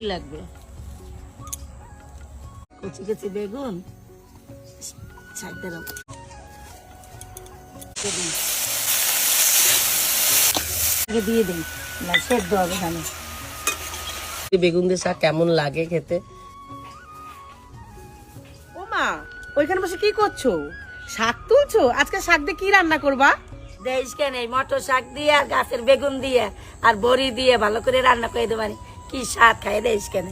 কি লাগবে। কচি কচি বেগুন। ছাড় দিলাম দিয়ে দিই না সেদ্ধ হবে ধানে। বেগুন দিয়ে শাক কেমন লাগে খেতে? ও মা ওইখানে বসে কি করছ? শাক তুলছো? আজকে শাক দিয়ে কি রান্না করবা? দেশ কেন মটর শাক দিয়ে আর গাছের বেগুন দিয়ে আর বড়ি দিয়ে ভালো করে রান্না করে দেবানি কি স্বাদ খায় দেশ কেন?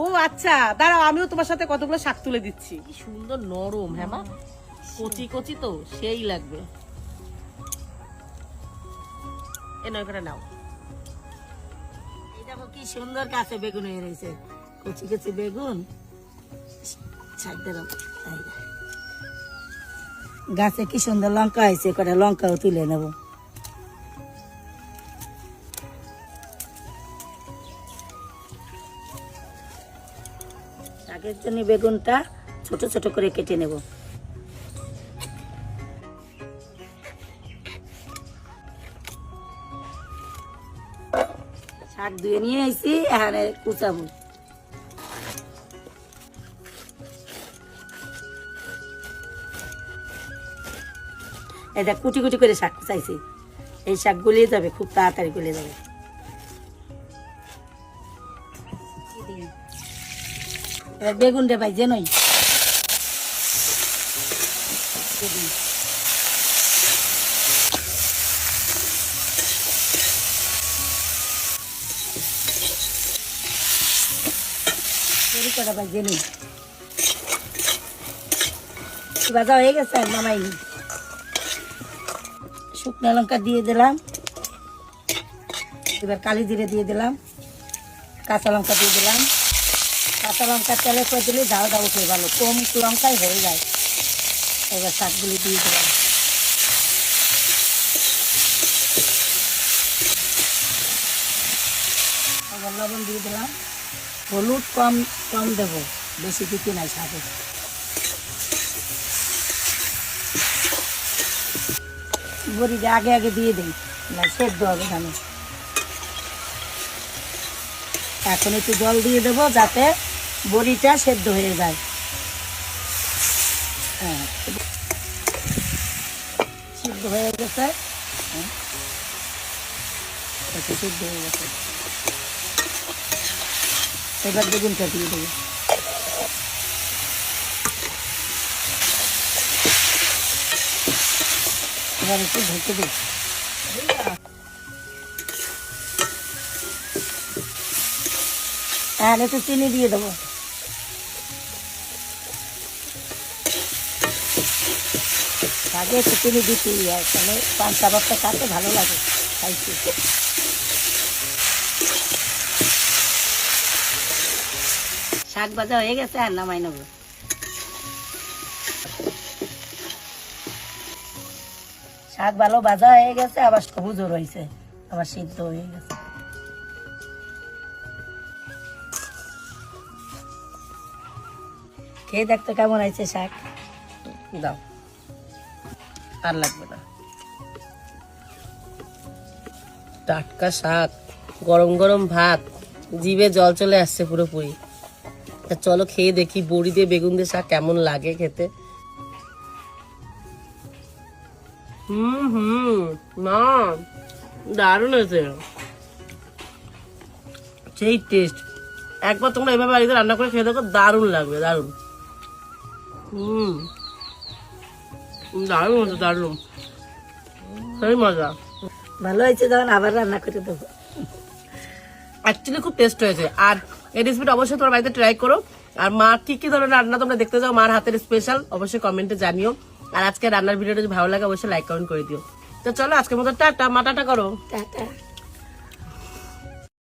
ও আচ্ছা দাঁড়াও আমিও তোমার সাথে কতগুলো শাক তুলে দিচ্ছি। কি সুন্দর নরম হ্যাঁ মা? কচি কচি তো সেই লাগবে। এ নয় করে নাও। এই দেখো কি সুন্দর গাছে বেগুন হয়ে রয়েছে। কচি কচি বেগুন। গাছে কি সুন্দর লঙ্কা হয়েছে কটা লঙ্কাও তুলে নেব। শাকের জন্য বেগুনটা ছোট ছোট করে কেটে নেব। শাক ধুয়ে নিয়ে এসেছি, এখানে কুচাবো। এটা কুটি কুটি করে শাক কুচাইছি। এই শাক গলিয়ে যাবে, খুব তাড়াতাড়ি গলে যাবে। এবার বেগুনটা ভাই যে নই দেরি কটা হয়ে গেছে নামাইনি শুকনো লঙ্কা দিয়ে দিলাম। এবার কালি জিরে দিয়ে দিলাম। কাঁচা লঙ্কা দিয়ে দিলাম। কাঁচা লঙ্কা তেলে করে দিলে ঝাল দাও উঠে ভালো কম লঙ্কাই হয়ে যায়। এবার শাকগুলি দিয়ে দিলাম। লবণ দিয়ে দিলাম। হলুদ কম কম দেবো। বেশি দিতে নাই শাকে বড়িটা আগে আগে দিয়ে দিই। না, সেদ্ধ হবে ধানে এখন একটু জল দিয়ে দেবো যাতে বড়িটা সেদ্ধ হয়ে যায়। হ্যাঁ। সিদ্ধ হয়ে গেছে। হ্যাঁ। গেছে। এবার দেবো। এবার একটু ঢেকে দিই হ্যাঁ একটু চিনি দিয়ে দেবো। আগে একটু চিনি দিতেই তাহলে পান সাবাবটা খাতে ভালো লাগে, খাইতে। শাক ভাজা হয়ে গেছে, আর নামাই নেব। শাক ভালো ভাজা হয়ে গেছে, আবার সবুজও রয়েছে, আবার সিদ্ধ হয়ে গেছে। খেয়ে দেখতে কেমন হয়েছে শাক? দাও। আর লাগবে না। টাটকা শাক, গরম গরম ভাত, জিভে জল চলে আসছে পুরোপুরি। চলো খেয়ে দেখি বড়ি দিয়ে বেগুন দিয়ে শাক কেমন লাগে খেতে। হুম হুম দারুণ হয়েছে। সেই টেস্ট একবার তোমরা এভাবে বাড়িতে রান্না করে খেয়ে দেখো, দারুণ লাগবে, দারুণ। হুম। দারুণ মজা দারুণ। সেই মজা। ভালো হয়েছে যখন আবার রান্না করে দেবো। অ্যাকচুয়ালি খুব টেস্ট হয়েছে। আর এই রেসিপিটা অবশ্যই তোমার বাড়িতে ট্রাই করো। আর মা কি কি ধরনের রান্না তোমরা দেখতে যাও মার হাতের স্পেশাল অবশ্যই কমেন্টে জানিও। আর আজকে রান্নার ভিডিওটা যদি ভালো লাগে অবশ্যই লাইক কমেন্ট করে দিও। তো চলো আজকের মতো টাটা মাটাটা করো। টাটা।